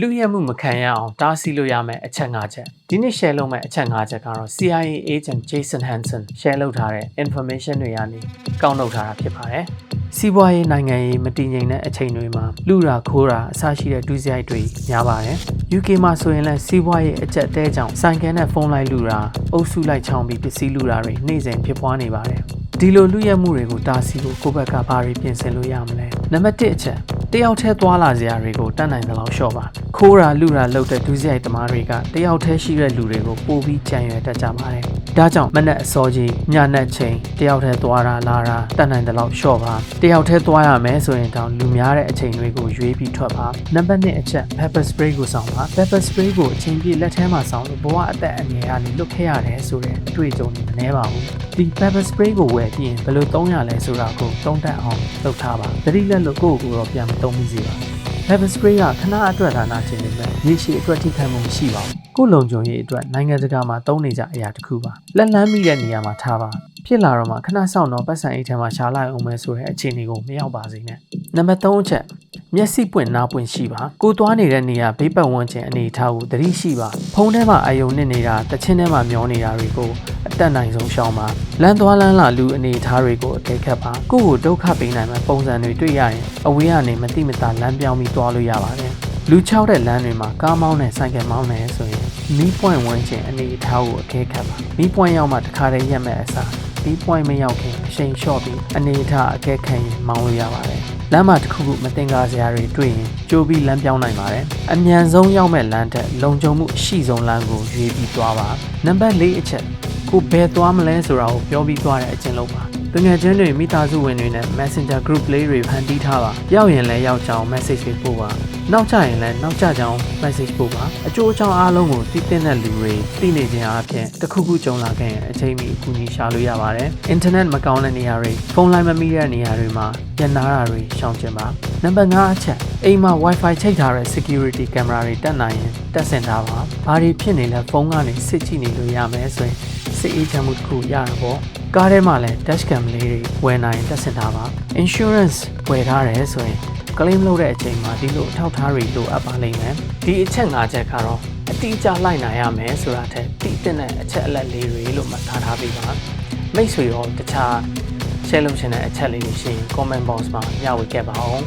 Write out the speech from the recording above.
လူရဲမှုမခံရအောင်တားဆီးလို့ရမယ့်အချက်၅ချက်ဒီနေ့ share လုပ်မယ့်အချက်၅ချက်ကတော့ CIA agent Jason Hansen share လုပ်ထားတဲ့ information တွေကနေကောက်နှုတ်ထားတာဖြစ်ပါတယ်စီးပွားရေးနိုင်ငံရေးမတည်ငြိမ်တဲ့အချိန်တွေမှာလူရာခိုးတာအဆရှိတဲ့ဒုစရိုက်တွေများပါတယ် UK မှာဆိုရင်လည်းစီးပွားရေးအကျက်တဲကြောင့်ဆိုင်ကယ်နဲ့ဖုန်းလိုက်လူတာအုပ်စုလိုက်ချောင်းပြီးပစ္စည်းလူတာတွေနေ့စဉ်ဖြစ်ပွားနေပါတယ်ဒီလိုလူရဲမှုတွေကိုတားဆီးဖို့ကိုယ့်ဘက်ကဘာတွေပြင်ဆင်လို့ရမလဲနံပါတ်1အချက် တယောက်တည်းသွားလာစရာတွေကိုတတ်နိုင်တဲ့လောက်လျှော့ပါခိုးတာလူတာလုပ်တဲ့ဒုစရိုက်သမားတွေကတယောက်တည်းရှိတဲ့လူတွေကိုပိုပြီးကြံရွယ်တတ်ကြပါတယ်ဒါကြောင့်မနက်အစောကြီးညနက်ချိန်တယောက်တည်းသွားတာလာတာတတ်နိုင်တဲ့လောက်လျှော့ပါတယောက်တည်းသွားရမယ်ဆိုရင်တောင်လူများတဲ့အချိန်တွေကိုရွေးပြီးထွက်ပါနံပါတ်2အချက် pepper spray ကိုဆောင်ပါ pepper spray ကိုအချိန်ပြည့်လက်ထဲမှာဆောင်လို့ဘဝအသက်အန္တရာယ်ကနေလွတ်ခဲ့ရတယ်ဆိုတဲ့အတွေ့အကြုံတွေမနှဲပါဘူး ဒီ pepper spray ကိုဝယ်ပြီးရင်ဘယ်လိုသုံးရလဲဆိုတာကိုသုံးတတ်အောင်လုပ်ထားပါသတိလက်လို့ကိုယ့်ကိုယ်တော့ပြန်မသုံးမိစေပါ pepper spray ကခဏအတွက်ဒါနာခြင်းနေမဲ့ရေရှည်အတွက်ထိခိုက်မှုမရှိပါဘူးကိုယ်လုံခြုံရေးအတွက်နိုင်ငံတကာမှာသုံးနေကြအရာတစ်ခုပါလက်လန်းမိတဲ့နေရာမှာထားပါဖြစ်လာတော့မှခဏဆောင်တော့ပတ်စံအိတ်ထဲမှာရှာလိုက်အောင်မယ်ဆိုတဲ့အခြေအနေကိုမရောက်ပါစေနဲ့နံပါတ်3အချက်မျက်စိပွင့်နားပွင့်ရှိပါကိုသွားနေတဲ့နေရာဘေးပတ်ဝန်းကျင်အနေအထားကိုသတိရှိပါဖုန်းထဲမှာအယုံနစ်နေတာတချင်းထဲမှာမျောနေတာတွေကိုအ တက်နိုင်ဆုံးရှောင်ပါလမ်းသွားလမ်းလာလူအနေအထားတွေကိုအကဲခတ်ပါကိုယ့်ကိုဒုက္ခပေးနိုင်မဲ့ပုံစံတွေတွေ့ရရင်အဝေးကနေမတိမတာလမ်းပြောင်းပြီးသွားလို့ရပါတယ်လူချောက်တဲ့လမ်းတွေမှာကားမောင်းနဲ့ဆိုင်ကယ်မောင်းနေဆိုရင်မီးပွင့်ဝန်းကျင်အနေအထားကိုအကဲခတ်ပါမီးပွင့်ရောက်မှတခါတည်းရက်မဲ့အစားဒီ point မရောက်ခင်အချိန်လျှော့ပြီးအနေအထားအကဲခံရင်မောင်းလို့ရပါတယ်။လမ်းမှာတစ်ခုခုမတင်ကားစရာတွေတွေ့ရင်ကြိုးပြီးလမ်းပြောင်းနိုင်ပါတယ်။အမြန်ဆုံးရောက်မဲ့လမ်းထက်လုံခြုံမှုအရှိဆုံးလမ်းကိုရွေးပြီးသွားပါ။နံပါတ်၄အချက် ကိုဘယ်သွားမလဲဆိုတာကိုပြောပြီးသွားတဲ့အချင်းလုံးပါ။တငယ်ချင်းတွေမိသားစုဝင်တွေနဲ့ Messenger group လေးတွေဖန်တီးထားပါ။ရောက်ရင်လည်းရောက်ကြအောင် message တွေပို့ပါ။နောက်ကျရင်လည်းနောက်ကျကြအောင် message ပို့ပါ။အကျိုးအကြောင်းအားလုံးကိုသိတဲ့လူတွေသိနေခြင်းအပြင်တစ်ခုခုကြုံလာခဲ့ရင်အချိန်မီအကူအညီရှာလို့ရပါတယ်။ internet မကောင်းတဲ့နေရာတွေဖုန်းလိုင်းမမိတဲ့နေရာတွေမှာညနာတာတွေရှောင်ကျင်ပါ။နံပါတ်5အချက်အိမ်မှာ Wi-Fi ချိတ်ထားတဲ့ security camera တွေတက်နိုင်ရင်တက်ဆင်ထားပါ။ဘာတွေဖြစ်နေလဲဖုန်းကနေစစ်ကြည့်နေလို့ရမယ်ဆိုရင် စစ်အေးချမ်းမှုတစ်ခုရတာပေါ့။ကားထဲမှာလည်း dashcam လေးတွေဝယ်နိုင်တက်ဆင်ထားပါ insurance ဝယ်ထားတယ်ဆိုရင် claim လုပ်တဲ့အချိန်မှာဒီလိုအထောက်အထားတွေလိုအပ်ပါလိမ့်မယ်ဒီအချက်၅ချက်ကတော့အတိအကျလိုက်နိုင်ရမယ်ဆိုတာထက်တည်တဲ့အချက်အလက်လေးတွေလို့မှတ်ထားထားပေးပါမိတ်ဆွေရောတခြား share လုပ်ချင်တဲ့အချက်လေးတွေရှိရင် comment box မှာညှဝေခဲ့ပါအောင်